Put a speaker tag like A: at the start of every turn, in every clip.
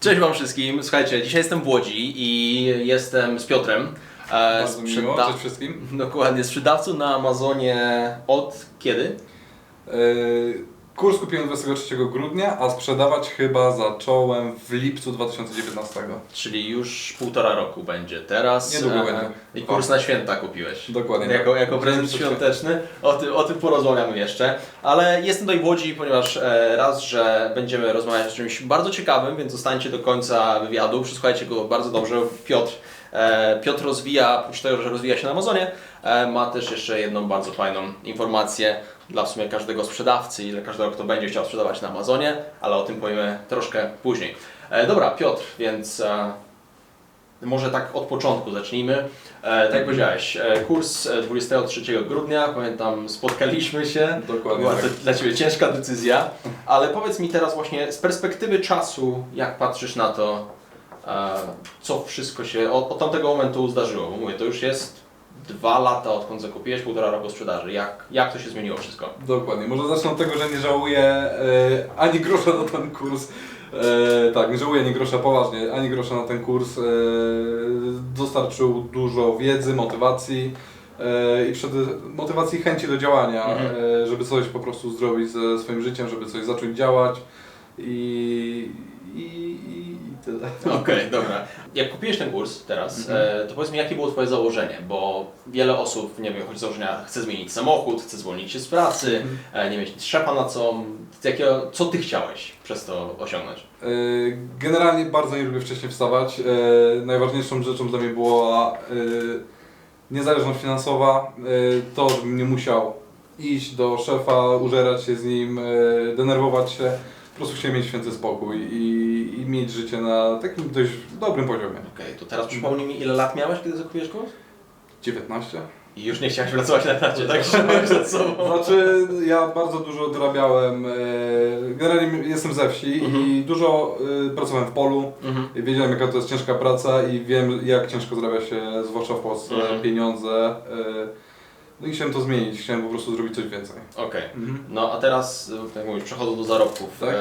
A: Cześć Wam wszystkim. Słuchajcie, dzisiaj jestem w Łodzi i jestem z Piotrem. e,
B: Bardzo miło,
A: sprzeda-
B: cześć wszystkim.
A: Dokładnie, sprzedawcą na Amazonie od kiedy?
B: Yy, Kurs kupiłem 23 grudnia, a sprzedawać chyba zacząłem w lipcu 2019.
A: Czyli już półtora roku będzie teraz.
B: Niedługo
A: e,
B: będzie.
A: I kurs na święta kupiłeś.
B: Dokładnie
A: Jako,
B: tak.
A: jako prezent świąteczny. O tym, o tym porozmawiamy jeszcze. Ale jestem tutaj w Łodzi, ponieważ e, raz, że będziemy rozmawiać o czymś bardzo ciekawym, więc zostańcie do końca wywiadu. Przysłuchajcie go bardzo dobrze. Piotr. E, Piotr rozwija, oprócz tego, że rozwija się na Amazonie, ma też jeszcze jedną bardzo fajną informację dla w sumie każdego sprzedawcy i dla każdego, kto będzie chciał sprzedawać na Amazonie, ale o tym powiemy troszkę później. E, dobra, Piotr, więc e, może tak od początku zacznijmy. E, tak jak powiedziałeś, e, kurs e, 23 grudnia, pamiętam, spotkaliśmy się.
B: Dokładnie
A: Była
B: tak.
A: to dla Ciebie ciężka decyzja, ale powiedz mi teraz właśnie z perspektywy czasu, jak patrzysz na to, e, co wszystko się od, od tamtego momentu zdarzyło. Bo mówię, to już jest dwa lata, odkąd zakupiłeś, półtora roku sprzedaży. Jak, jak to się zmieniło wszystko?
B: Dokładnie. Może zacznę od tego, że nie żałuję e, ani grosza na ten kurs. E, tak, nie żałuję ani grosza poważnie, ani grosza na ten kurs. E, dostarczył dużo wiedzy, motywacji e, i przede motywacji chęci do działania,
A: Mhm.
B: e, żeby coś po prostu zrobić ze swoim życiem, żeby coś zacząć działać i, i tyle.
A: Okej, dobra. Jak kupiłeś ten kurs teraz,
B: Mhm.
A: e, to powiedz mi, jakie było Twoje założenie? Bo wiele osób, nie wiem, z założenia, chce zmienić samochód, chce zwolnić się z pracy,
B: Mhm.
A: e, nie mieć szefa na co. Jakiego, co Ty chciałeś przez to osiągnąć?
B: E, Generalnie bardzo nie lubię wcześniej wstawać. Najważniejszą rzeczą dla mnie była niezależność finansowa. To, żebym nie musiał iść do szefa, użerać się z nim, denerwować się. Po prostu chciałem mieć święty spokój i, i mieć życie na takim dość dobrym poziomie.
A: Okej, to teraz przypomnij mi, ile lat miałeś, kiedy zakupiłeś kurs?
B: 19?
A: I już nie chciałeś pracować na etacie, tak? Trzymałeś przed sobą.
B: Znaczy, ja bardzo dużo dorabiałem. e, Generalnie jestem ze wsi
A: Mhm.
B: i dużo e, pracowałem w polu.
A: Mhm.
B: Wiedziałem jaka to jest ciężka praca i wiem jak ciężko zarabia się, zwłaszcza w Polsce,
A: Mhm.
B: pieniądze. y, No i chciałem to zmienić, chciałem po prostu zrobić coś więcej.
A: Okej. No a teraz, tak jak mówisz, przechodząc do zarobków.
B: Tak.
A: E,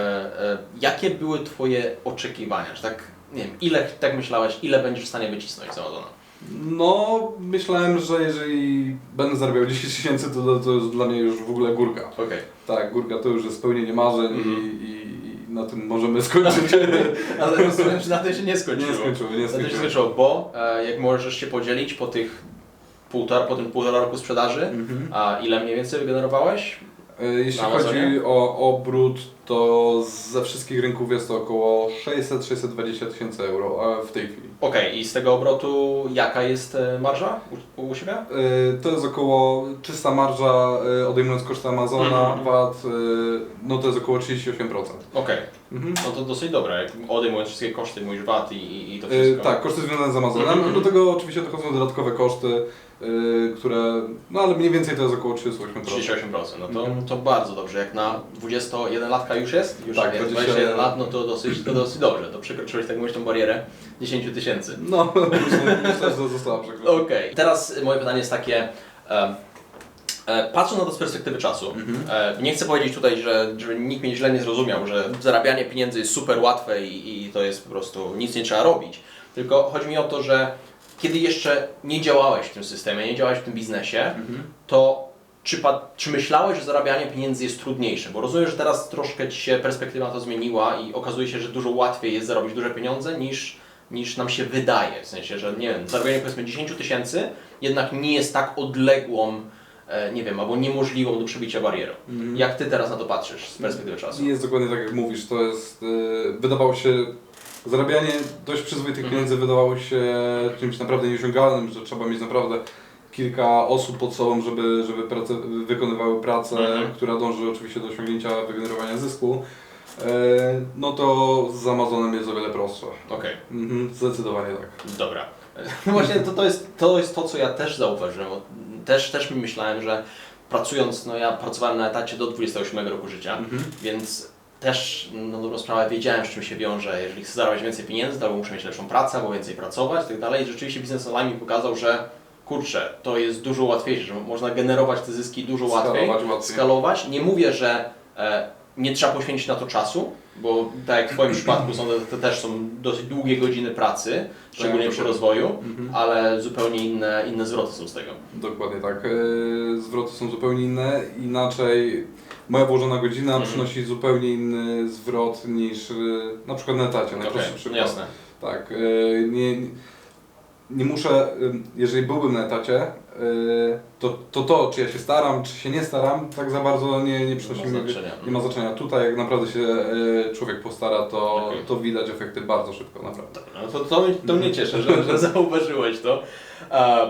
A: e, jakie były Twoje oczekiwania? Że tak, nie wiem, ile tak myślałeś, ile będziesz w stanie wycisnąć z Amazona?
B: No, myślałem, że jeżeli będę zarabiał 10 tysięcy, to, to jest dla mnie już w ogóle górka.
A: Okej.
B: Tak, górka to już jest spełnienie marzeń
A: Mhm.
B: i, i, i na tym możemy skończyć.
A: Ale rozumiem, że na tym się nie skończyło.
B: nie skończyło, nie
A: Na tym się
B: skończyło.
A: skończyło, bo e, jak możesz się podzielić po tych półtora, po tym półtora roku sprzedaży,
B: Mhm.
A: a ile mniej więcej wygenerowałeś?
B: E, Jeśli
A: Na Amazonie?
B: chodzi o obrót, to ze wszystkich rynków jest to około 600-620 tysięcy euro a w tej chwili.
A: Okej, i z tego obrotu jaka jest e, marża u, u siebie?
B: To jest około czysta marża, odejmując koszty Amazona,
A: Mhm.
B: VAT, no to jest około 38%.
A: Okej,
B: Mhm.
A: no to dosyć dobre, jak odejmując wszystkie koszty, mówisz VAT i, i, i to wszystko.
B: Tak, koszty związane z Amazonem.
A: Mhm.
B: Do tego oczywiście dochodzą dodatkowe koszty, które, no ale mniej więcej to jest około 38%.
A: 38%, no to,
B: Mhm.
A: to bardzo dobrze. Jak na 21 latka już jest? Już
B: Tak,
A: jest
B: 21
A: 21 lat, no to dosyć, to dosyć dobrze. To przekroczyłeś, tak mówisz, tą barierę 10 tysięcy.
B: No, myślę, że została przekroczona.
A: Okej, teraz moje pytanie jest takie. E, e, patrząc na to z perspektywy czasu,
B: Mhm.
A: e, nie chcę powiedzieć tutaj, że żeby nikt mnie źle nie zrozumiał, że zarabianie pieniędzy jest super łatwe i, i to jest po prostu nic nie trzeba robić. Tylko chodzi mi o to, że kiedy jeszcze nie działałeś w tym systemie, nie działałeś w tym biznesie,
B: Mhm.
A: to czy, czy myślałeś, że zarabianie pieniędzy jest trudniejsze? Bo rozumiem, że teraz troszkę Ci się perspektywa to zmieniła i okazuje się, że dużo łatwiej jest zarobić duże pieniądze niż, niż nam się wydaje. W sensie, że nie wiem, zarabianie powiedzmy 10 tysięcy jednak nie jest tak odległą, e, nie wiem, albo niemożliwą do przebicia barierą.
B: Mhm.
A: Jak Ty teraz na to patrzysz z perspektywy czasu?
B: Jest dokładnie tak jak mówisz, to jest, y, wydawało się, zarabianie dość przyzwoitych
A: Mhm.
B: pieniędzy wydawało się czymś naprawdę nieosiągalnym, że trzeba mieć naprawdę kilka osób pod sobą, żeby, żeby prace, wykonywały pracę,
A: Mhm.
B: która dąży oczywiście do osiągnięcia, wygenerowania zysku. E, No to z Amazonem jest o wiele prostsze.
A: Okej.
B: Mhm, zdecydowanie tak.
A: Dobra. No właśnie to, to, jest, to jest to, co ja też zauważyłem. bo Też, też myślałem, że pracując, no ja pracowałem na etacie do 28 roku życia,
B: Mhm.
A: więc też na dobrą sprawę wiedziałem, z czym się wiąże. Jeżeli chcę zarabiać więcej pieniędzy, to albo muszę mieć lepszą pracę, albo więcej pracować i tak dalej. I rzeczywiście biznes online mi pokazał, że kurczę, to jest dużo łatwiejsze, że można generować te zyski dużo łatwiej,
B: Skalować łatwiej.
A: skalować. Nie mówię, że e, nie trzeba poświęcić na to czasu, Bo tak jak w Twoim przypadku są to, też są dosyć długie godziny pracy, szczególnie przy
B: dokładnie.
A: rozwoju,
B: Mhm.
A: ale zupełnie inne, inne zwroty są z tego.
B: Dokładnie tak. E, Zwroty są zupełnie inne. Inaczej moja włożona godzina
A: Mhm.
B: przynosi zupełnie inny zwrot niż e, na przykład na etacie. Najprostszy
A: Okej,
B: przykład.
A: jasne.
B: Tak. e, Nie, nie muszę, jeżeli byłbym na etacie, to, to to, czy ja się staram, czy się nie staram, tak za bardzo nie, nie przynosi
A: Nie ma
B: mi
A: znaczenia.
B: nie ma znaczenia. Tutaj jak naprawdę się e, człowiek postara, to,
A: Okej.
B: to widać efekty bardzo szybko, naprawdę.
A: No to, to, mnie- to mnie cieszy, że, że zauważyłeś to.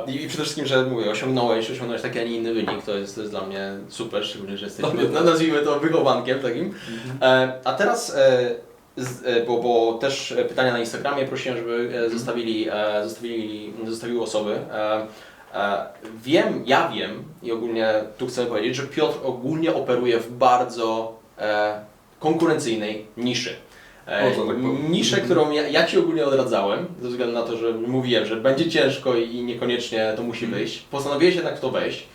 A: I, przede wszystkim, że mówię, osiągnąłeś, osiągnąłeś taki, a nie inny wynik, to jest, to jest dla mnie super, szczególnie, że jesteś, no, nazwijmy to wychowankiem takim. E, a teraz, e, z, e, bo, bo też pytania na Instagramie prosiłem, żeby e, zostawili, zostawili, zostawiły osoby. E, wiem, ja wiem i ogólnie tu chcę powiedzieć, że Piotr ogólnie operuje w bardzo e, konkurencyjnej niszy. E,
B: O, tak
A: niszę, którą ja, ja Ci ogólnie odradzałem, ze względu na to, że mówiłem, że będzie ciężko i niekoniecznie to musi wyjść. Postanowiłeś jednak w to wejść.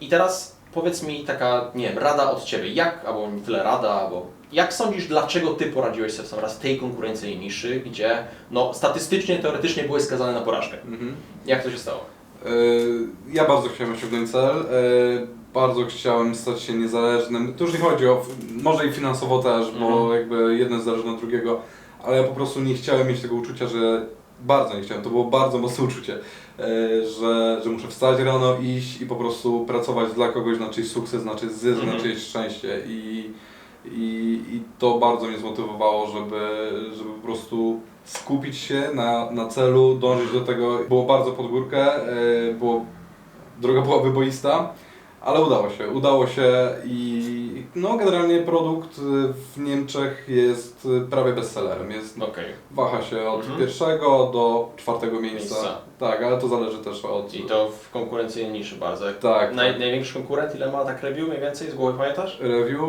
A: I teraz powiedz mi taka, nie wiem, rada od Ciebie, jak, albo nie tyle rada, albo jak sądzisz, dlaczego Ty poradziłeś sobie w sam raz w tej konkurencyjnej niszy, gdzie no, statystycznie, teoretycznie byłeś skazany na porażkę?
B: Mhm.
A: Jak to się stało?
B: E, Ja bardzo chciałem osiągnąć cel, e, bardzo chciałem stać się niezależnym. Tu już nie chodzi o, może i finansowo też, bo
A: Mhm.
B: jakby jeden zależy od drugiego, ale ja po prostu nie chciałem mieć tego uczucia, że bardzo nie chciałem, to było bardzo mocne uczucie, e, że, że muszę wstać rano, iść i po prostu pracować dla kogoś na czyjś sukces, na czyjś zysk,
A: Mhm.
B: na czyjeś szczęście i, i, i to bardzo mnie zmotywowało, żeby, żeby po prostu skupić się na, na celu, dążyć do tego. Było bardzo pod górkę, e, było, droga była wyboista, ale udało się. Udało się i no, generalnie produkt w Niemczech jest prawie bestsellerem. Jest,
A: Okej.
B: waha się od
A: Mhm.
B: pierwszego do czwartego miejsca.
A: Miejsca.
B: Tak, ale to zależy też od...
A: I to w konkurencyjnej niszy bardzo.
B: Tak,
A: Naj,
B: tak.
A: Największy konkurent, ile ma tak review mniej więcej, z głowy pamiętasz?
B: Review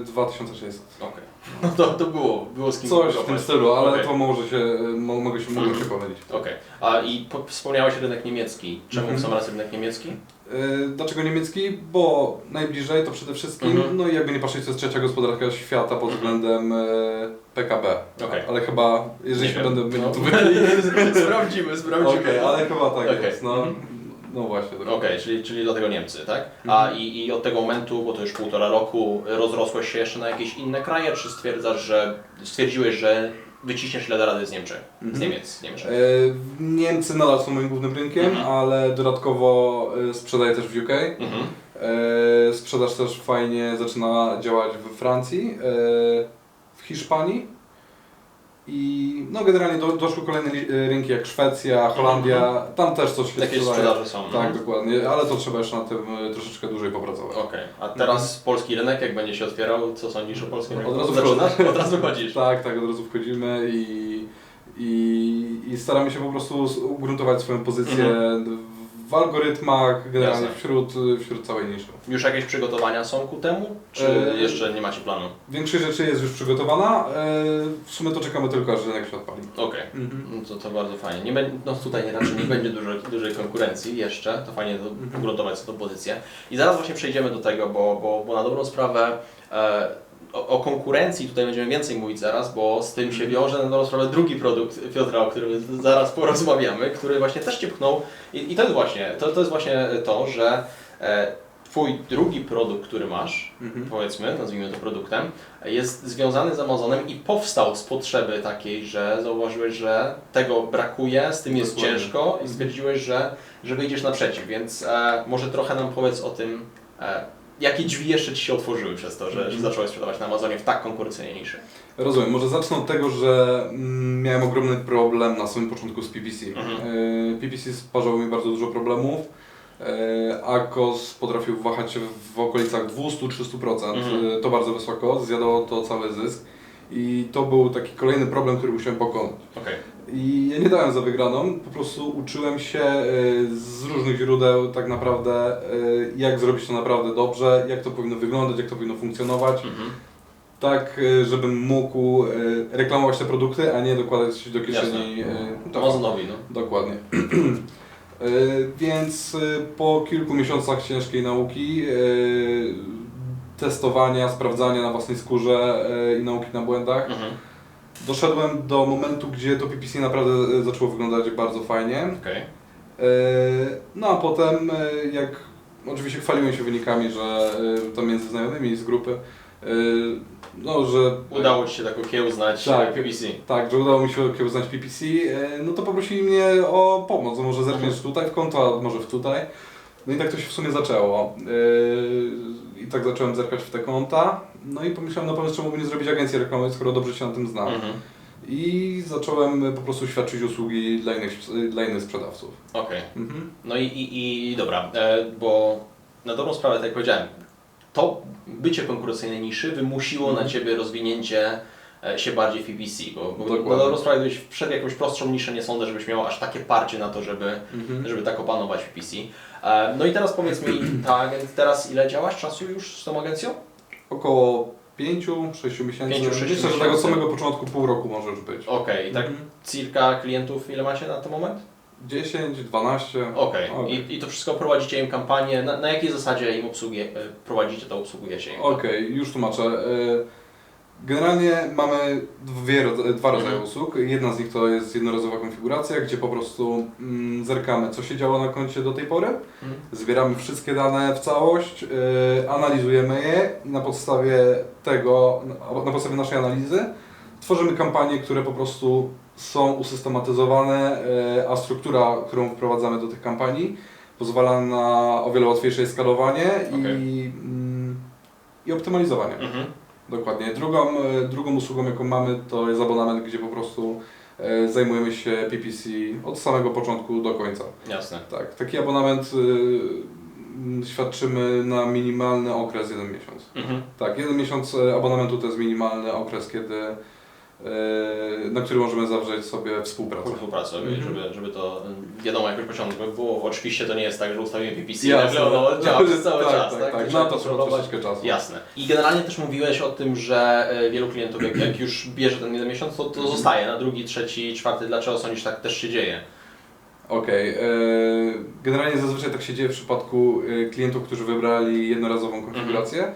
B: e, 2600.
A: Okej. No to, to było, było z kim
B: Coś w tym stylu, ale
A: Okej.
B: to może się, mo, mogę się, mogę
A: Mhm.
B: się pomylić.
A: Okej. A i po, wspomniałeś rynek niemiecki. Czemu
B: Mhm.
A: w sam raz rynek niemiecki?
B: Yy, Dlaczego niemiecki? Bo najbliżej to przede wszystkim,
A: Mhm.
B: no i jakby nie patrzeć, to jest trzecia gospodarka świata pod względem e, PKB.
A: Okej.
B: Ale chyba, jeżeli
A: Nie
B: się
A: wiem.
B: będę
A: No.
B: tu mylił.
A: sprawdzimy, sprawdzimy.
B: Okej, ale chyba tak
A: Okej.
B: jest. No,
A: Mhm.
B: No właśnie.
A: Okej, czyli, czyli dlatego Niemcy, tak? A
B: Mhm.
A: i, i od tego momentu, bo to już półtora roku, rozrosłeś się jeszcze na jakieś inne kraje, czy stwierdzasz, że stwierdziłeś, że wyciśniesz ile da rady z Niemczech? Z
B: Mhm.
A: Niemiec, z Niemczech.
B: E, Niemcy nadal są moim głównym rynkiem,
A: Mhm.
B: ale dodatkowo e, sprzedaję też w UK.
A: Mhm.
B: E, Sprzedaż też fajnie zaczyna działać we Francji, e, w Hiszpanii i no generalnie do, doszły kolejne e, rynki jak Szwecja, Holandia, tam też coś się
A: Jakieś
B: sprzedaje.
A: sprzedaże są.
B: Tak,
A: mhm.
B: dokładnie, ale to trzeba jeszcze na tym e, troszeczkę dłużej popracować.
A: Okej, a teraz polski rynek, jak będzie się otwierał, co sądzisz o polskim rynku?
B: Od razu
A: Zaczynasz? Od razu chodzisz.
B: Tak, tak, od razu wchodzimy i, i, i staramy się po prostu ugruntować swoją pozycję
A: Mhm.
B: W algorytmach, generalnie
A: Jasne.
B: wśród, wśród całej niszy.
A: Już jakieś przygotowania są ku temu? Czy
B: E,
A: jeszcze nie macie planu?
B: Większość rzeczy jest już przygotowana, e, w sumie to czekamy tylko aż rynek się odpali.
A: Okej. No to, to bardzo fajnie. Nie będzie, no tutaj raczej nie będzie dużo, dużej konkurencji jeszcze, to fajnie to
B: Mhm.
A: ugruntować sobie tą pozycję. I zaraz właśnie przejdziemy do tego, bo, bo, bo na dobrą sprawę e, o, o konkurencji tutaj będziemy więcej mówić zaraz, bo z tym się wiąże na dobrą sprawę drugi produkt Piotra, o którym zaraz porozmawiamy, który właśnie też Cię pchnął i, i to jest właśnie to, to jest właśnie to, że e, Twój drugi produkt, który masz,
B: Mhm.
A: powiedzmy, nazwijmy to produktem, jest związany z Amazonem i powstał z potrzeby takiej, że zauważyłeś, że tego brakuje, z tym jest
B: Dokładnie.
A: ciężko i stwierdziłeś, że, że wyjdziesz naprzeciw, więc e, może trochę nam powiedz o tym, e, jakie drzwi jeszcze Ci się otworzyły przez to, że, że
B: Mhm.
A: zacząłeś sprzedawać na Amazonie w tak konkurencyjnej niszy.
B: Rozumiem, może zacznę od tego, że mm, miałem ogromny problem na samym początku z PPC.
A: Mhm.
B: E, PPC sparzało mi bardzo dużo problemów. E, Akos potrafił wahać się w okolicach 200-300%,
A: Mhm.
B: e, to bardzo wysoko, zjadało to cały zysk. I to był taki kolejny problem, który musiałem pokonać.
A: Okej.
B: I ja nie dałem za wygraną, po prostu uczyłem się e, z różnych źródeł tak naprawdę, e, jak zrobić to naprawdę dobrze, jak to powinno wyglądać, jak to powinno funkcjonować,
A: Mhm.
B: tak e, żebym mógł reklamować te produkty, a nie dokładać do kieszeni. e, tak,
A: Amazonowi, no.
B: Dokładnie. Więc po kilku miesiącach ciężkiej nauki testowania, sprawdzania na własnej skórze i nauki na błędach.
A: Mhm.
B: Doszedłem do momentu, gdzie to PPC naprawdę e, zaczęło wyglądać bardzo fajnie.
A: Okej.
B: E, No a potem, e, jak oczywiście chwaliłem się wynikami, że to między znajomymi z grupy, no że
A: Udało Ci się tak okiełznać
B: Tak.
A: PPC.
B: tak, że udało mi się okiełznać PPC, no to poprosili mnie o pomoc, może zerkniesz tutaj w konto, a może w tutaj. No i tak to się w sumie zaczęło. I tak zacząłem zerkać w te konta, no i pomyślałem na pomysł, czemu nie zrobić agencji reklamowej, skoro dobrze się na tym znam.
A: Mhm.
B: I zacząłem po prostu świadczyć usługi dla innych, dla innych sprzedawców.
A: Okej.
B: Mhm.
A: No i, i, i dobra, e, bo na dobrą sprawę, tak jak powiedziałem, to bycie konkurencyjnej niszy wymusiło
B: Mhm.
A: na Ciebie rozwinięcie e, się bardziej w PPC, bo, bo na dobrą sprawę, gdybyś wszedł w jakąś prostszą niszę, nie sądzę, żebyś miał aż takie parcie na to, żeby,
B: Mhm.
A: żeby tak opanować w PPC. E, no i teraz powiedz mi, ta teraz ile działasz czasu już z tą agencją?
B: Około 5-6 miesięcy.
A: Pięciu, sześciu
B: Myślę, że tak od
A: miesięcy.
B: samego początku pół roku może już być.
A: Okej, tak
B: Mhm.
A: circa klientów ile macie na ten moment?
B: 10, 12.
A: Okej,
B: Okej.
A: I, i to wszystko prowadzicie im kampanię, na, na jakiej zasadzie im obsługie, e, prowadzicie to, obsługujecie im?
B: Okej, już tłumaczę. E, Generalnie mamy dwie, dwa rodzaje
A: Mhm.
B: usług. Jedna z nich to jest jednorazowa konfiguracja, gdzie po prostu mm, zerkamy, co się działo na koncie do tej pory,
A: Mhm.
B: zbieramy wszystkie dane w całość, e, analizujemy je i na podstawie tego, na- podstawie naszej analizy tworzymy kampanie, które po prostu są usystematyzowane, e, a struktura, którą wprowadzamy do tych kampanii pozwala na o wiele łatwiejsze skalowanie i,
A: Okej.
B: mm, i optymalizowanie.
A: Mhm.
B: Dokładnie. Drugą, e, drugą usługą, jaką mamy, to jest abonament, gdzie po prostu e, zajmujemy się PPC od samego początku do końca.
A: Jasne.
B: Tak, taki abonament y, świadczymy na minimalny okres jeden miesiąc.
A: Mhm.
B: Tak, jeden miesiąc e, abonamentu to jest minimalny okres, kiedy e, na który możemy zawrzeć sobie współpracę.
A: Współpracę,
B: Mhm.
A: żeby, żeby to y, wiadomo jakoś pociągnąć, bo było, oczywiście to nie jest tak, że ustawimy PPC i
B: Jasne.
A: nagle ono działa przez cały
B: tak,
A: czas,
B: tak,
A: tak?
B: tak.
A: Trzeba
B: to trzeba troszeczkę czasu.
A: Jasne. I generalnie też mówiłeś o tym, że y, wielu klientów jak, jak już bierze ten jeden miesiąc, to, to
B: Mhm.
A: zostaje na drugi, trzeci, czwarty. Dlaczego sądzisz, tak też się dzieje?
B: Okej. e, Generalnie zazwyczaj tak się dzieje w przypadku e, klientów, którzy wybrali jednorazową konfigurację. E,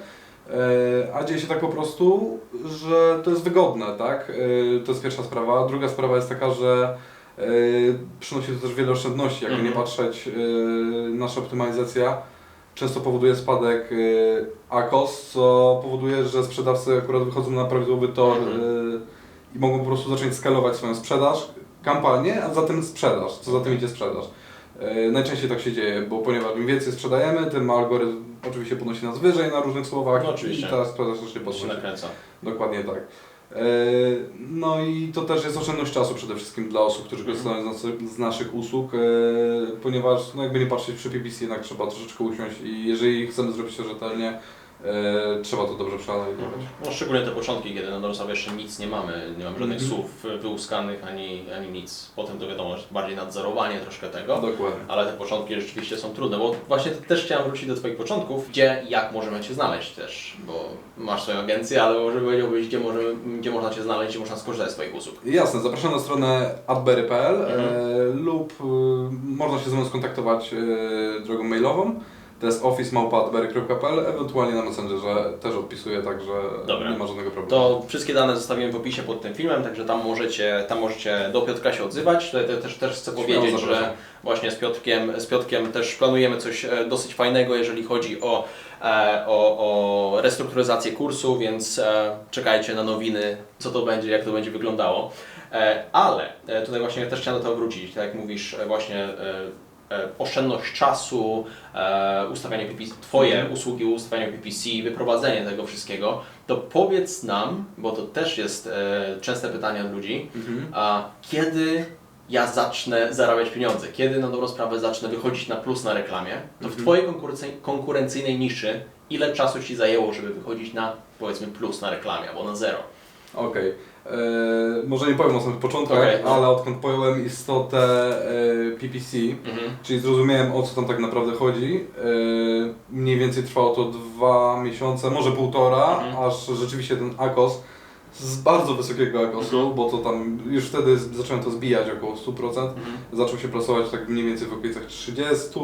B: A dzieje się tak po prostu, że to jest wygodne, tak? E, To jest pierwsza sprawa. Druga sprawa jest taka, że e, przynosi to też wiele oszczędności. Jakby nie
A: Mhm.
B: patrzeć, e, nasza optymalizacja często powoduje spadek e, ACOS, co powoduje, że sprzedawcy akurat wychodzą na prawidłowy tor
A: Mhm.
B: e, i mogą po prostu zacząć skalować swoją sprzedaż, kampanię, a zatem sprzedaż, co za tym idzie sprzedaż. E, Najczęściej tak się dzieje, bo ponieważ im więcej sprzedajemy, tym algorytm oczywiście podnosi nas wyżej na różnych słowach
A: No oczywiście.
B: i ta sprzedaż też się podnosi. Dokładnie tak. E, No i to też jest oszczędność czasu przede wszystkim dla osób, którzy
A: Mhm.
B: korzystają z, nas- z naszych usług, e, ponieważ no jakby nie patrzeć przy PPC jednak trzeba troszeczkę usiąść i jeżeli chcemy zrobić to rzetelnie, e, trzeba to dobrze przeanalizować.
A: No, szczególnie te początki, kiedy na dobrą jeszcze nic nie mamy, nie mamy żadnych
B: Mhm.
A: słów wyłuskanych ani, ani nic. Potem to wiadomo, że bardziej nadzorowanie troszkę tego.
B: Dokładnie.
A: Ale te początki rzeczywiście są trudne, bo właśnie też chciałem wrócić do Twoich początków, gdzie, jak możemy Cię znaleźć też, bo masz swoją agencję, ale może powiedziałbyś, gdzie, możemy, gdzie można Cię znaleźć, gdzie można skorzystać z Swoich usług.
B: Jasne, zapraszam na stronę adberry.pl
A: Mhm.
B: e, lub e, można się ze mną skontaktować e, drogą mailową. To jest office.adberry.pl, ewentualnie na Messengerze też odpisuję, także
A: Dobra.
B: nie ma żadnego problemu.
A: To wszystkie dane zostawiłem w opisie pod tym filmem, także tam możecie, tam możecie do Piotrka się odzywać. Tutaj te- też, też chcę
B: Śmiało
A: powiedzieć,
B: zapraszam.
A: że właśnie z Piotrkiem, z Piotrkiem też planujemy coś e, dosyć fajnego, jeżeli chodzi o, e, o, o restrukturyzację kursu, więc e, czekajcie na nowiny, co to będzie, jak to będzie wyglądało. E, Ale e, tutaj właśnie też chciałem do tego wrócić, tak jak mówisz, e, właśnie e, oszczędność czasu, e, ustawianie PPC, Twoje
B: Mhm.
A: usługi ustawiania PPC, wyprowadzenie tego wszystkiego, to powiedz nam, bo to też jest e, częste pytanie od ludzi,
B: Mhm.
A: a kiedy ja zacznę zarabiać pieniądze, kiedy na dobrą sprawę zacznę wychodzić na plus na reklamie, to w
B: Mhm.
A: Twojej konkurencyj- konkurencyjnej niszy ile czasu Ci zajęło, żeby wychodzić na powiedzmy plus na reklamie albo na zero?
B: Okej. E, Może nie powiem o samych początkach,
A: Okej, no.
B: ale odkąd pojąłem istotę e, PPC,
A: Mhm.
B: czyli zrozumiałem o co tam tak naprawdę chodzi, e, mniej więcej trwało to dwa miesiące, może półtora,
A: Mhm.
B: aż rzeczywiście ten AKOS z bardzo wysokiego AKOSu,
A: Mhm.
B: bo to tam już wtedy z- zacząłem to zbijać około 100%,
A: Mhm.
B: zaczął się plasować tak mniej więcej w okolicach 30,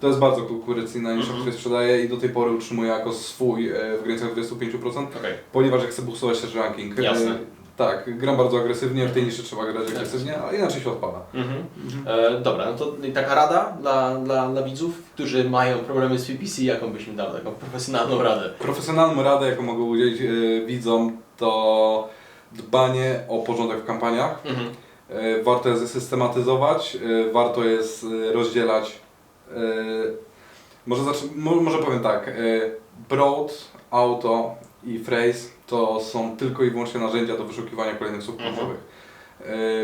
B: To jest bardzo konkurencyjna nisza,
A: Mhm.
B: której sprzedaję i do tej pory utrzymuję jako swój e, w granicach 25%,
A: Okej.
B: ponieważ jak chcę boostować też ranking. E,
A: Jasne.
B: Tak, gram bardzo agresywnie, w tej niszy trzeba grać agresywnie, a inaczej się odpada.
A: Mhm. E, dobra, no to taka rada dla, dla, dla widzów, którzy mają problemy z PPC, jaką byś mi dał taką profesjonalną radę?
B: Profesjonalną radę, jaką mogę udzielić e, widzom, to dbanie o porządek w kampaniach.
A: Mhm.
B: E, Warto jest systematyzować, e, warto jest rozdzielać. E, Może, zacznę, mo- może powiem tak. e, Broad, auto i phrase to są tylko i wyłącznie narzędzia do wyszukiwania kolejnych słów
A: Mhm.
B: kluczowych.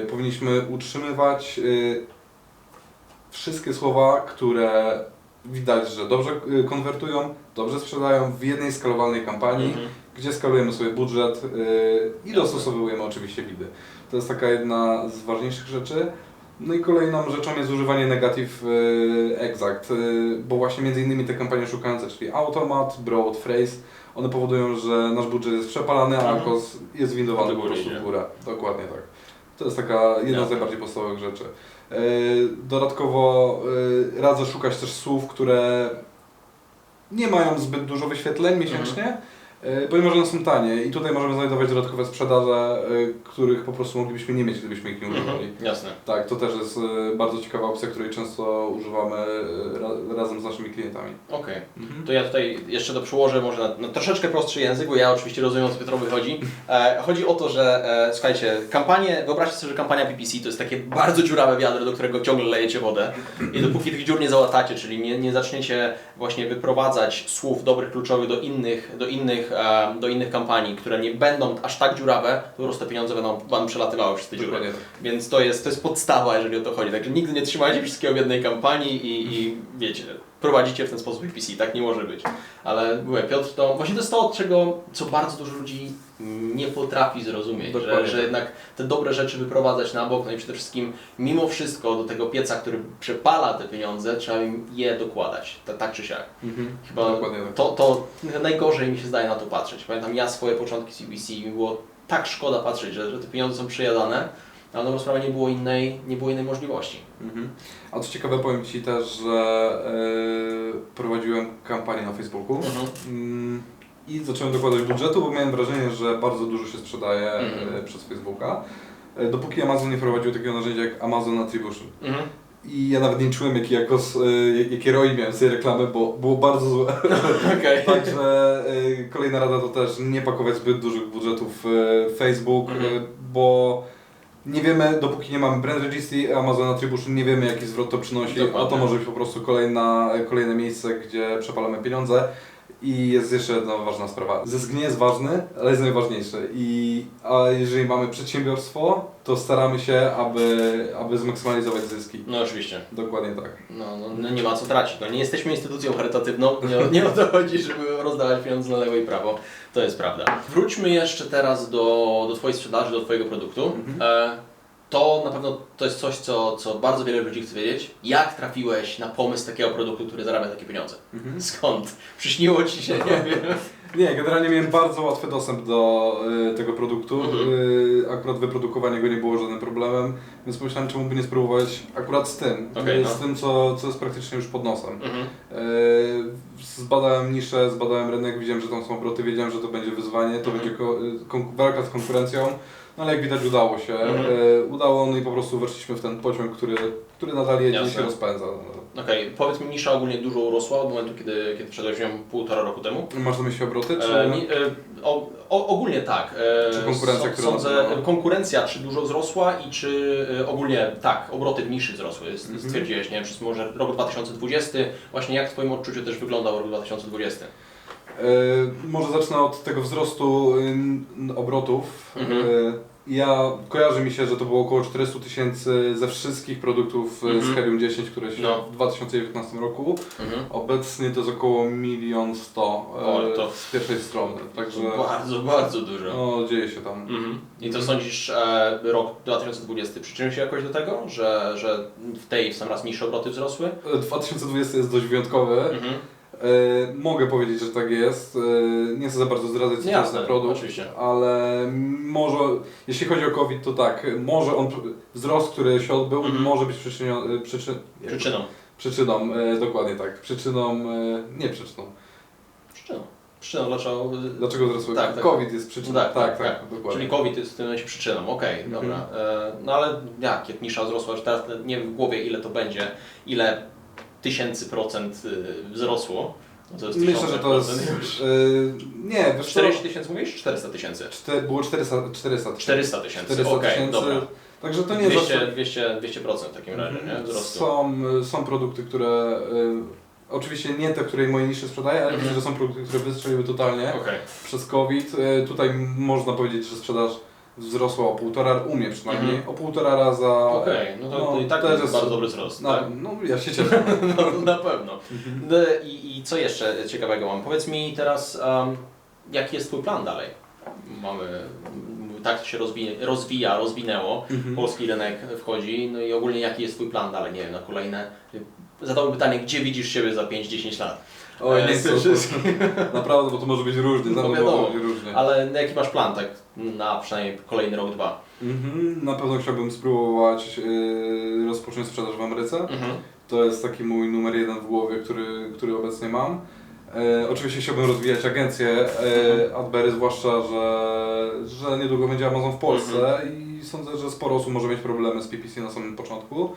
B: E, Powinniśmy utrzymywać e, wszystkie słowa, które widać, że dobrze e, konwertują, dobrze sprzedają w jednej skalowalnej kampanii
A: Mhm.
B: gdzie skalujemy sobie budżet i
A: Jasne.
B: dostosowujemy oczywiście widy. To jest taka jedna z ważniejszych rzeczy. No i kolejną rzeczą jest używanie negative yy, exact, yy, bo właśnie między innymi te kampanie szukające, czyli automat, broad, phrase, one powodują, że nasz budżet jest przepalany, a
A: Mhm.
B: kos jest windowany
A: Do
B: po prostu w górę. Dokładnie tak. To jest taka jedna z najbardziej podstawowych rzeczy. Yy, dodatkowo radzę szukać też słów, które nie mają zbyt dużo wyświetleń miesięcznie, e, ponieważ one są tanie i tutaj możemy znajdować dodatkowe sprzedaże, e, których po prostu moglibyśmy nie mieć, gdybyśmy ich nie używali.
A: Mhm. Jasne.
B: Tak, to też jest e, bardzo ciekawa opcja, której często używamy ra, razem z naszymi klientami.
A: Okej. To ja tutaj jeszcze to przyłożę może na, na troszeczkę prostszy język, bo ja oczywiście rozumiem o co Piotrowi chodzi. E, chodzi o to, że e, słuchajcie, kampanie, wyobraźcie sobie, że kampania PPC to jest takie bardzo dziurawe wiadro, do którego ciągle lejecie wodę i dopóki tych dziur nie załatacie, czyli nie, nie zaczniecie właśnie wyprowadzać słów dobrych, kluczowych do innych, do innych, e, do innych kampanii, które nie będą aż tak dziurawe, po prostu te pieniądze będą Wam przelatywały przez te dziury.
B: Dokładnie tak.
A: Więc to jest, to jest podstawa, jeżeli o to chodzi. Także nigdy nie trzymajcie wszystkiego w jednej kampanii i, i wiecie, prowadzicie w ten sposób PC, tak nie może być. Ale mówię, Piotr, to właśnie to jest to, czego, co bardzo dużo ludzi nie potrafi zrozumieć, że, że
B: tak.
A: jednak te dobre rzeczy wyprowadzać na bok, no i przede wszystkim mimo wszystko do tego pieca, który przepala te pieniądze, trzeba im je dokładać, tak, tak czy siak. Chyba
B: Dokładnie tak.
A: to, to najgorzej mi się zdaje na to patrzeć. Pamiętam ja swoje początki CBC i mi było tak szkoda patrzeć, że, że te pieniądze są przejadane, na dobrą sprawę nie było innej, nie było innej możliwości.
B: Mhm. A co ciekawe, powiem Ci też, że e, prowadziłem kampanię na Facebooku.
A: Mhm.
B: Mm, I zacząłem dokładać budżetu, bo miałem wrażenie, że bardzo dużo się sprzedaje
A: Mhm.
B: e, przez Facebooka. E, Dopóki Amazon nie wprowadził takiego narzędzia jak Amazon Attribution.
A: Mhm.
B: I ja nawet nie czułem, jaki, jako, s- e, jakie ROI miałem z tej reklamy, bo było bardzo złe.
A: Okej.
B: Także kolejna rada to też nie pakować zbyt dużych budżetów w Facebook,
A: Mhm.
B: bo nie wiemy, dopóki nie mamy brand registry, Amazon Attribution, nie wiemy jaki zwrot to przynosi, a to
A: Dokładnie.
B: może być po prostu kolejna, kolejne miejsce, gdzie przepalamy pieniądze. I jest jeszcze jedna ważna sprawa. Zysk nie jest ważny, ale jest najważniejszy. I, a jeżeli mamy przedsiębiorstwo, to staramy się, aby, aby zmaksymalizować zyski.
A: No oczywiście.
B: Dokładnie tak.
A: No, no, no nie ma co tracić. No, nie jesteśmy instytucją charytatywną, nie, nie o to chodzi, żeby rozdawać pieniądze na lewo i prawo. To jest prawda. Wróćmy jeszcze teraz do, do Twojej sprzedaży, do Twojego produktu. E, to na pewno to jest coś, co, co bardzo wiele ludzi chce wiedzieć. Jak trafiłeś na pomysł takiego produktu, który zarabia takie pieniądze? Skąd? Przyśniło Ci się, nie wiem.
B: Nie, generalnie miałem bardzo łatwy dostęp do y, tego produktu.
A: Mhm.
B: Y, akurat wyprodukowanie go nie było żadnym problemem, więc pomyślałem, czemu by nie spróbować akurat z tym.
A: Okej,
B: y,
A: no.
B: Z tym, co, co jest praktycznie już pod nosem.
A: Mhm.
B: Y, zbadałem niszę, zbadałem rynek, widziałem, że tam są obroty, wiedziałem, że to będzie wyzwanie, to
A: Mhm.
B: będzie ko- walka z konkurencją. No ale jak widać udało się.
A: Mhm.
B: Y, udało, no i po prostu weszliśmy w ten pociąg, który, który nadal jedzie i
A: Jasne.
B: się rozpędza.
A: Okej, powiedz mi, nisza ogólnie dużo urosła od momentu, kiedy, kiedy wszedłeś w nią półtora roku temu?
B: Masz na myśli obroty? Czy...
A: E, ni- e, o, o, ogólnie tak. E,
B: Czy konkurencja, która
A: Sądzę, konkurencja czy dużo wzrosła i czy e, ogólnie tak, obroty w niszy wzrosły. S-
B: Mhm.
A: Stwierdziłeś, nie wiem, przez może rok 2020, właśnie jak w Twoim odczuciu też wyglądał rok 2020?
B: E, Może zacznę od tego wzrostu y, obrotów.
A: Mhm.
B: E, Ja kojarzy mi się, że to było około 400 tysięcy ze wszystkich produktów
A: Mhm.
B: z Helium 10, które się
A: No.
B: w 2019 roku.
A: Mhm.
B: Obecnie to jest około milion sto
A: O,
B: e,
A: to-
B: z pierwszej strony. Także
A: Bardzo, bardzo dużo.
B: no, dzieje się tam.
A: Mhm. I to sądzisz, e, rok 2020 przyczynił się jakoś do tego, że, że w tej w sam raz niższe obroty wzrosły?
B: E, 2020 jest dość wyjątkowy.
A: Mhm.
B: Mogę powiedzieć, że tak jest. E, nie chcę za bardzo zdradzać, co to jest
A: Jasne,
B: za produkt,
A: oczywiście.
B: ale może, jeśli chodzi o COVID, to tak, może on, wzrost, który się odbył,
A: Mhm.
B: może być przyczyniony, przyczyn,
A: Przyczyną.
B: Przyczyną, e, dokładnie tak. Przyczyną, e, nie przyczyną.
A: Przyczyną. Przyczyną, dlaczego...
B: Dlaczego wzrosły?
A: Tak, tak.
B: COVID jest przyczyną.
A: Tak, tak,
B: tak,
A: tak.
B: dokładnie.
A: Czyli COVID jest w tym momencie przyczyną, okej,
B: Mhm.
A: dobra. E, no ale jak, jak nisza wzrosła, że teraz nie wiem w głowie ile to będzie, ile tysięcy procent y, wzrosło. No to jest
B: Myślę, że to jest...
A: już.
B: E, nie, wiesz co?
A: 40 tysięcy mówisz? 400 tysięcy?
B: Czte, było 400 400 tysięcy.
A: 400 tysięcy,
B: 400
A: okej,
B: tysięcy.
A: dobra.
B: Także to nie
A: 200,
B: zawsze...
A: 200, 200% w takim razie, nie? Wzrostu.
B: Są, są produkty, które... E, oczywiście nie te, które mojej niszy sprzedaję, ale
A: Mhm.
B: myślę, że są produkty, które wystrzeliły totalnie
A: Okej.
B: przez COVID. E, tutaj można powiedzieć, że sprzedaż wzrosła o półtora, u mnie przynajmniej,
A: Mhm.
B: o półtora raza.
A: Okej, no to, to i tak
B: też
A: jest bardzo dobry wzrost,
B: No,
A: tak?
B: no ja się cieszę.
A: No, na pewno. No, i, I co jeszcze ciekawego mam? Powiedz mi teraz, um, jaki jest Twój plan dalej? Mamy, tak się rozwija, rozwija rozwinęło,
B: Mhm.
A: polski rynek wchodzi, no i ogólnie jaki jest Twój plan dalej, nie wiem, na kolejne... Zadałbym pytanie, gdzie widzisz siebie za 5-10 lat?
B: Oj,
A: E,
B: nie chcę. to-
A: wszystkim.
B: Naprawdę, bo to może być różnie,
A: No wiadomo,
B: różnie.
A: Ale jaki masz plan tak na przynajmniej kolejny rok, dwa?
B: Mhm, na pewno chciałbym spróbować yy, rozpocząć sprzedaż w Ameryce.
A: Mhm.
B: To jest taki mój numer jeden w głowie, który, który obecnie mam. E, oczywiście chciałbym rozwijać agencję e, Adbery, zwłaszcza, że, że niedługo będzie Amazon w Polsce i sądzę, że sporo osób może mieć problemy z PPC na samym początku.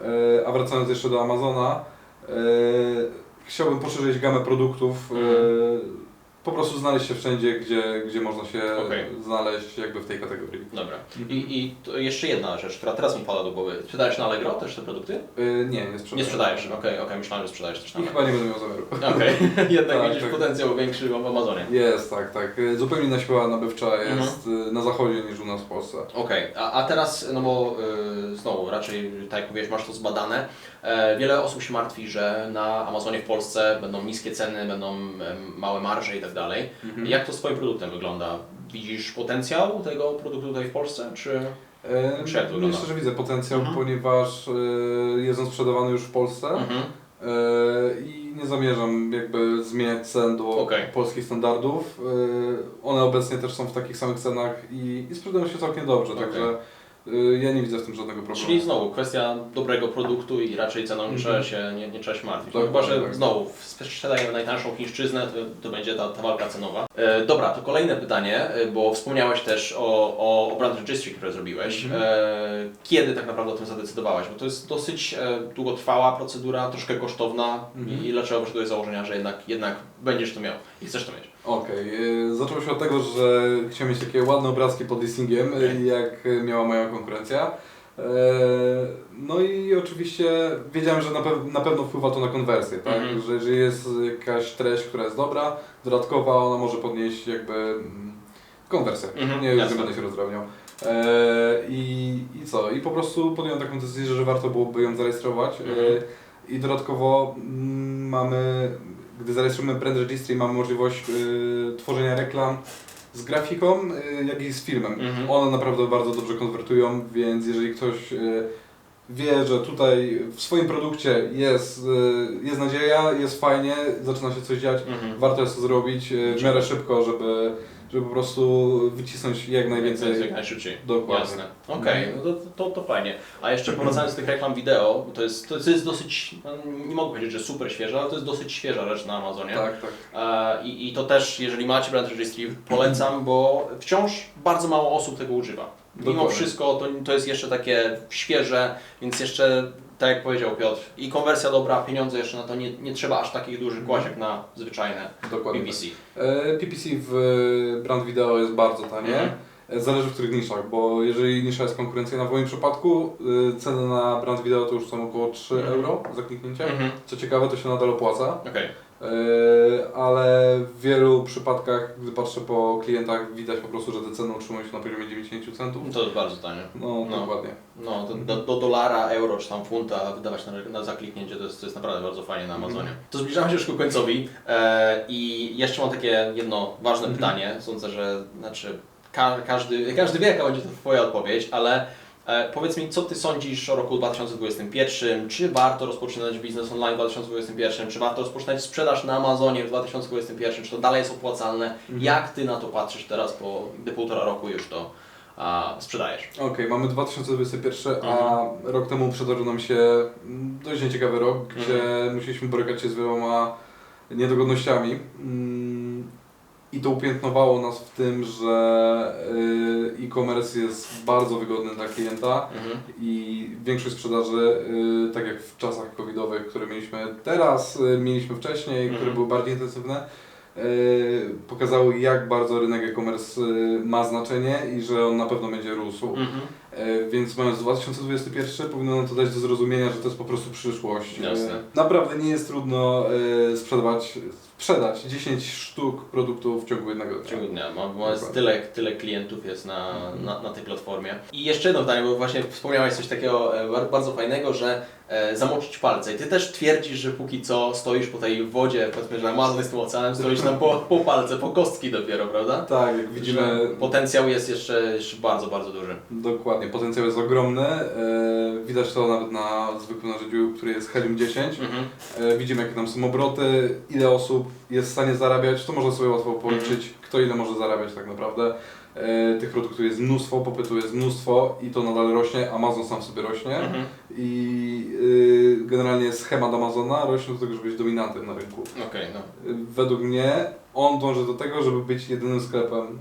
B: E, a wracając jeszcze do Amazona, e, chciałbym poszerzyć gamę produktów, e, po prostu znaleźć się wszędzie, gdzie, gdzie można się
A: Okej.
B: znaleźć jakby w tej kategorii.
A: Dobra. I, I to jeszcze jedna rzecz, która teraz mi pada do głowy. Sprzedajesz na Allegro też te produkty?
B: E, nie, nie sprzedaję.
A: Nie sprzedajesz, okej, okej, myślałem, że sprzedajesz też na
B: I
A: Allegro.
B: chyba nie będę miał zamiaru.
A: Okej, jednak
B: Tak,
A: widzisz
B: tak.
A: potencjał większy w Amazonie.
B: Jest, tak, tak. Y, Zupełnie inna siła nabywcza
A: Mhm.
B: jest y, na zachodzie niż u nas w Polsce.
A: Okej, a, a teraz, no bo y, znowu, raczej tak jak mówiłeś, masz to zbadane. E, wiele osób się martwi, że na Amazonie w Polsce będą niskie ceny, będą em, małe marże i tak dalej.
B: Mhm.
A: Jak to z Twoim produktem wygląda? Widzisz potencjał tego produktu tutaj w Polsce, czy...
B: E,
A: Czy jak to wygląda?
B: Myślę, że widzę potencjał,
A: Mhm.
B: ponieważ y, jest on sprzedawany już w Polsce
A: Mhm.
B: y, i nie zamierzam jakby zmieniać cen do
A: Okej.
B: polskich standardów. Y, one obecnie też są w takich samych cenach i, i sprzedają się całkiem dobrze,
A: Okej.
B: także ja nie widzę w tym żadnego problemu.
A: Czyli znowu kwestia dobrego produktu i raczej ceną nie trzeba
B: Mhm.
A: się, nie, nie trzeba się martwić.
B: Tak,
A: Chyba, że
B: tak.
A: znowu sprzedajemy najtańszą chińszczyznę, to, to będzie ta, ta walka cenowa. E, dobra, to kolejne pytanie, e, bo wspomniałeś też o, o, o brand registry, które zrobiłeś.
B: Mhm.
A: E, kiedy tak naprawdę o tym zadecydowałeś? Bo to jest dosyć e, długotrwała procedura, troszkę kosztowna
B: Mhm.
A: i dlaczego wyszedłeś z założenia, że jednak, jednak będziesz to miał i chcesz to mieć?
B: Okej, y, zaczęło się od tego, że chciałem mieć takie ładne obrazki pod listingiem, y,
A: Okej.
B: jak miała moja konkurencja. E, No i oczywiście wiedziałem, że na, pew- na pewno wpływa to na konwersję, tak?
A: Mhm.
B: Że jeżeli jest jakaś treść, która jest dobra, dodatkowa, ona może podnieść jakby mm, konwersję.
A: Mhm,
B: Nie, nie
A: jasne.
B: będę się rozdrabniał. E, I, I co? I po prostu podjąłem taką decyzję, że warto byłoby ją zarejestrować.
A: Mhm.
B: E, I dodatkowo mm, mamy, gdy zarejestrujemy brand registry, mamy możliwość y, tworzenia reklam z grafiką, y, jak i z filmem.
A: Mhm.
B: One naprawdę bardzo dobrze konwertują, więc jeżeli ktoś y, wie, że tutaj w swoim produkcie jest, y, jest nadzieja, jest fajnie, zaczyna się coś dziać,
A: Mhm.
B: warto jest to zrobić y, w miarę szybko, żeby, żeby po prostu wycisnąć jak najwięcej.
A: Jak najszybciej.
B: Dokładnie.
A: Jasne. Okej, no to, to, to fajnie. A jeszcze wracając do tych reklam wideo, to jest, to jest dosyć, no, nie mogę powiedzieć, że super świeża, ale to jest dosyć świeża rzecz na Amazonie.
B: Tak, tak.
A: E, I, I to też, jeżeli macie brand registry, polecam, bo wciąż bardzo mało osób tego używa. Mimo
B: Dokładnie.
A: wszystko to, to jest jeszcze takie świeże, więc jeszcze, tak jak powiedział Piotr, i konwersja dobra, pieniądze jeszcze na to nie, nie trzeba aż takich dużych kłaść jak na zwyczajne
B: Dokładnie.
A: BBC.
B: E, PPC w e, brand wideo jest bardzo tanie.
A: Mhm.
B: E, Zależy w których niszach, bo jeżeli nisza jest konkurencyjna, w moim przypadku ceny na brand wideo to już są około 3
A: Mhm.
B: euro za kliknięcie.
A: Mhm.
B: Co ciekawe, to się nadal opłaca,
A: Okej.
B: E, ale w wielu przypadkach, gdy patrzę po klientach, widać po prostu, że te ceny utrzymują się na poziomie 90 centów.
A: To jest bardzo tanie.
B: No,
A: No.
B: dokładnie.
A: No, do, do dolara, euro czy tam funta wydawać na, na zakliknięcie to jest, to jest naprawdę bardzo fajnie na Amazonie. To zbliżamy się już ku końcowi e, i jeszcze mam takie jedno ważne
B: Mhm.
A: pytanie. Sądzę, że znaczy ka, każdy, każdy wie jaka będzie to Twoja odpowiedź, ale powiedz mi, co Ty sądzisz o roku 2021? Czy warto rozpoczynać biznes online w 2021? Czy warto rozpoczynać sprzedaż na Amazonie w 2021? Czy to dalej jest opłacalne?
B: Mhm.
A: Jak Ty na to patrzysz teraz po gdy półtora roku już to a, sprzedajesz.
B: Okej, mamy 2021, a
A: Mhm.
B: rok temu przydarzył nam się mm, dość nieciekawy rok, gdzie
A: Mhm.
B: musieliśmy borykać się z wieloma niedogodnościami. Mm, I to upiętnowało nas w tym, że y, e-commerce jest bardzo wygodny dla klienta
A: Mhm.
B: i większość sprzedaży, y, tak jak w czasach covidowych, które mieliśmy teraz, y, mieliśmy wcześniej,
A: Mhm.
B: które były bardziej intensywne, pokazały jak bardzo rynek e-commerce ma znaczenie i że on na pewno będzie rósł.
A: Mhm.
B: Więc mając 2021 powinno nam to dać do zrozumienia, że to jest po prostu przyszłość.
A: Jasne.
B: Naprawdę nie jest trudno sprzedawać, sprzedać 10 sztuk produktów w ciągu jednego
A: W
B: dnia.
A: ciągu dnia. Ma
B: Dokładnie.
A: tyle, tyle klientów jest na, na, na tej platformie. I jeszcze jedno pytanie, bo właśnie wspomniałeś coś takiego e, bar- bardzo fajnego, że e, zamoczyć palce. I ty też twierdzisz, że póki co stoisz po tej wodzie, powiedzmy, że namazany z tym oceanem, stoisz tam po, po palce, po kostki dopiero, prawda?
B: Tak, jak widzimy,
A: Że potencjał jest jeszcze, jeszcze bardzo, bardzo duży.
B: dokładnie, potencjał jest ogromny. E, Widać to nawet na zwykłym narzędziu, który jest Helium 10.
A: Mhm.
B: E, Widzimy jakie tam są obroty, ile osób jest w stanie zarabiać, to można sobie łatwo policzyć, kto ile może zarabiać tak naprawdę. E, Tych produktów jest mnóstwo, popytu jest mnóstwo i to nadal rośnie, Amazon sam sobie rośnie
A: Mhm.
B: I y, generalnie schemat Amazona rośnie do tego, żeby być dominantem na rynku.
A: Okej, no.
B: Y, Według mnie on dąży do tego, żeby być jedynym sklepem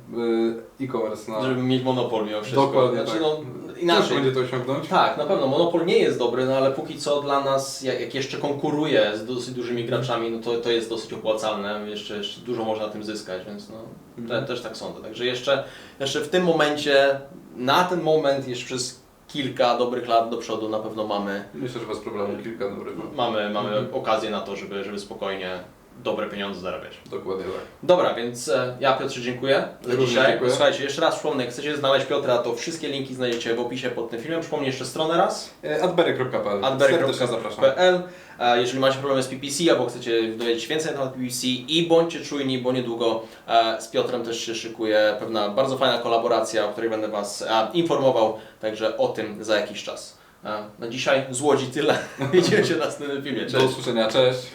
B: y, e-commerce na...
A: Żeby mieć monopol mimo wszystko.
B: Dokładnie
A: znaczy,
B: tak.
A: no, inaczej.
B: będzie to osiągnąć.
A: Tak, na pewno. Monopol nie jest dobry, no ale póki co dla nas, jak, jak jeszcze konkuruje z dosyć dużymi graczami, no to, to jest dosyć opłacalne. Jeszcze, jeszcze dużo można na tym zyskać, więc no, te,
B: Mhm.
A: też tak sądzę. Także jeszcze, jeszcze w tym momencie, na ten moment, jeszcze przez kilka dobrych lat do przodu na pewno mamy,
B: Myślę, że bez problemu kilka dobrych.
A: mamy, mamy
B: Mhm.
A: okazję na to, żeby, żeby spokojnie dobre pieniądze zarabiać.
B: Dokładnie tak.
A: Dobra, więc e, ja Piotrze dziękuję za
B: Również
A: dzisiaj.
B: dziękuję.
A: Słuchajcie, jeszcze raz przypomnę, jak chcecie znaleźć Piotra, to wszystkie linki znajdziecie w opisie pod tym filmem. Przypomnę jeszcze stronę raz.
B: E, Adberry.pl
A: Adberry.pl.
B: Serdecznie zapraszam.
A: PL. E, Jeżeli macie problemy z PPC albo chcecie dowiedzieć się więcej na temat PPC i bądźcie czujni, bo niedługo e, z Piotrem też się szykuje pewna bardzo fajna kolaboracja, o której będę Was e, informował, także o tym za jakiś czas. E, Na dzisiaj z Łodzi tyle. Widzimy się w następnym filmie.
B: Do
A: Cześć!
B: usłyszenia, cześć.